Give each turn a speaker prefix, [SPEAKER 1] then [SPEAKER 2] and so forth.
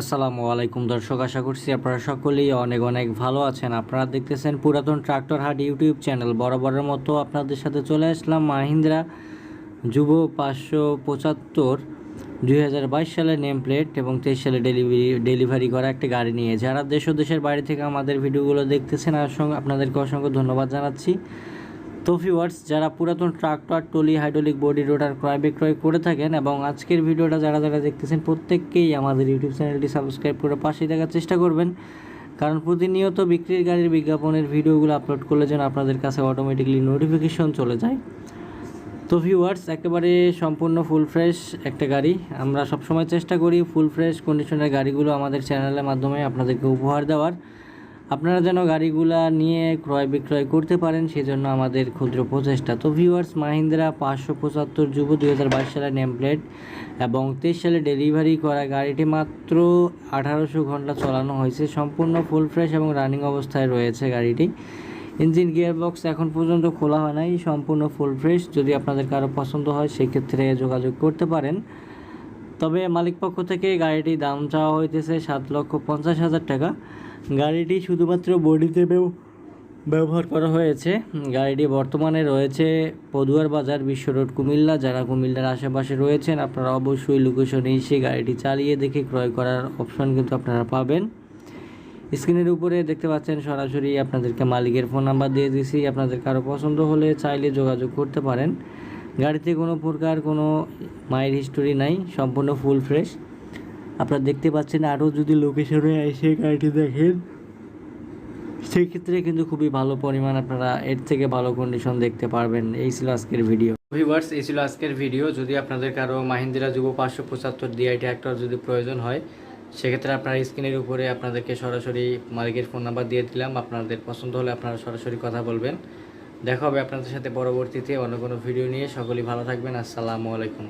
[SPEAKER 1] আসসালামু আলাইকুম দর্শক, আশা করছি আপনারা সকলেই অনেক অনেক ভালো আছেন। আপনারা দেখতেছেন পুরাতন ট্রাক্টর হাট ইউটিউব চ্যানেল। বরাবরের মতো আপনাদের সাথে চলে আসলাম মাহিন্দ্রা যুব পাঁচশো পঁচাত্তর দুই সালের নেম প্লেট এবং তেইশ সালে ডেলিভারি ডেলিভারি করা একটা গাড়ি নিয়ে। যারা দেশ ও দেশের বাইরে থেকে আমাদের ভিডিওগুলো দেখতেছেন আর সঙ্গে আপনাদেরকে অসংখ্য ধন্যবাদ জানাচ্ছি। তো ভিউয়ার্স যারা পুরাতন tractor trolley hydraulic body rotor ক্রয় বিক্রয় করে থাকেন এবং আজকের ভিডিওটা যারা যারা দেখতেছেন, প্রত্যেককেই আমাদের ইউটিউব চ্যানেলটি সাবস্ক্রাইব করে পাশে দেখার চেষ্টা করবেন। কারণ প্রতিনিয়ত বিক্রির গাড়ির বিজ্ঞাপনের ভিডিওগুলো আপলোড করলে যেন আপনাদের কাছে অটোমেটিকলি নোটিফিকেশন চলে যায়। তো ভিউয়ার্স একেবারে সম্পূর্ণ ফুল ফ্রেশ একটা গাড়ি। আমরা সবসময় চেষ্টা করি ফুল ফ্রেশ কন্ডিশনের গাড়িগুলো আমাদের চ্যানেলের মাধ্যমে আপনাদেরকে উপহার দেওয়ার। আপনারা যেন গাড়িগুলা নিয়ে ক্রয় বিক্রয় করতে পারেন, সেজন্য আমাদের ক্ষুদ্র প্রচেষ্টা। তো ভিউয়ার্স মাহিন্দ্রা পাঁচশো পঁচাত্তর যুব দুই হাজার বাইশ সালের নেম প্লেট এবং তেইশ সালে ডেলিভারি করা গাড়িটি মাত্র আঠারোশো ঘণ্টা চালানো হয়েছে। সম্পূর্ণ ফুল ফ্রেশ এবং রানিং অবস্থায় রয়েছে গাড়িটি। ইঞ্জিন গিয়ার বক্স এখন পর্যন্ত খোলা হয় নাই, সম্পূর্ণ ফুল ফ্রেশ যদি আপনাদের কারও পছন্দ হয়, সেক্ষেত্রে যোগাযোগ করতে পারেন। তবে মালিক পক্ষ থেকে গাড়িটি দাম চাওয়া হইতেছে সাত লক্ষ পঞ্চাশ হাজার টাকা। গাড়িটি শুধুমাত্র বডিতে ব্যবহার করা হয়েছে। গাড়িটি বর্তমানে রয়েছে পদুয়ার বাজার বিশ্ব রোড কুমিল্লা। যারা কুমিল্লার আশেপাশে রয়েছেন, আপনারা অবশ্যই লোকেশনে এসে গাড়িটি চালিয়ে দেখে ক্রয় করার অপশন কিন্তু আপনারা পাবেন। স্ক্রিনের উপরে দেখতে পাচ্ছেন, সরাসরি আপনাদেরকে মালিকের ফোন নাম্বার দিয়ে দিয়েছি আপনাদের কারও পছন্দ হলে চাইলে যোগাযোগ করতে পারেন। গাড়িতে কোনো প্রকার কোনো মায়ের হিস্টোরি নাই, সম্পূর্ণ ফুল ফ্রেশ আপনারা দেখতে পাচ্ছেন আরও যদি লোকেশনে এসে গাড়িটি দেখেন, সেক্ষেত্রে কিন্তু খুবই ভালো পরিমাণ আপনারা এর থেকে ভালো কন্ডিশন দেখতে পারবেন। এই ছিল আজকের ভিডিও ভিউয়ার্স এই ছিল আজকের ভিডিও যদি আপনাদের কারও মাহিন্দ্রা যুব পাঁচশো পঁচাত্তর ডিআই ট্র্যাক্টর যদি প্রয়োজন হয়, সেক্ষেত্রে আপনার স্ক্রিনের উপরে আপনাদেরকে সরাসরি মালিকের ফোন নাম্বার দিয়ে দিলাম। আপনাদের পছন্দ হলে আপনারা সরাসরি কথা বলবেন। দেখা হবে আপনাদের সাথে পরবর্তীতে অন্য কোনো ভিডিও নিয়ে। সকলেই ভালো থাকবেন। আসসালামু আলাইকুম।